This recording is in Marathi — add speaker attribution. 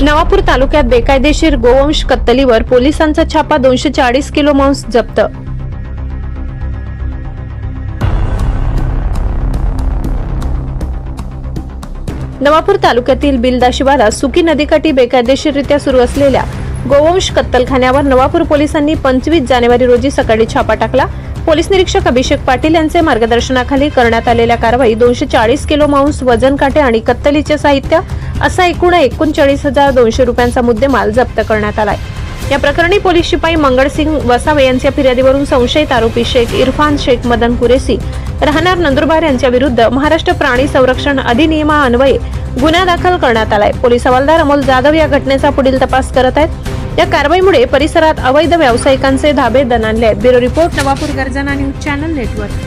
Speaker 1: नवापूर तालुक्यात बेकायदेशीर गोवंश कत्तलीवर पोलिसांचा छापा दोनशे चाळीस किलो मांस जप्त. नवापूर तालुक्यातील बिलदा शिवारात सुकी नदीकाठी बेकायदेशीररित्या सुरू असलेल्या गोवंश कत्तलखान्यावर नवापूर पोलिसांनी पंचवीस जानेवारी रोजी सकाळी छापा टाकला. पोलीस निरीक्षक अभिषेक पाटील यांचे मार्गदर्शनाखाली करण्यात आलेल्या कारवाई दोनशे चाळीस किलो मांस वजन काटे आणि कत्तलीचे साहित्य असा एकूण एकोणचाळीस हजार दोनशे रुपयांचा मुद्देमाल जप्त करण्यात आलाय. या प्रकरणी पोलीस शिपाई मंगळसिंग वसावे यांच्या फिर्यादीवरून संशयित आरोपी शेख इरफान शेख मदन कुरेसी राहणार नंदुरबार यांच्या विरुद्ध महाराष्ट्र प्राणी संरक्षण अधिनियमान्वये गुन्हा दाखल करण्यात आलाय. पोलीस हवालदार अमोल जाधव या घटनेचा पुढील तपास करत आहेत. या कारवाईमुळे परिसरात अवैध व्यावसायिकांचे धाबे दणाणले आहेत. ब्युरो रिपोर्ट नवापूर गर्जना न्यूज चॅनल नेटवर्क.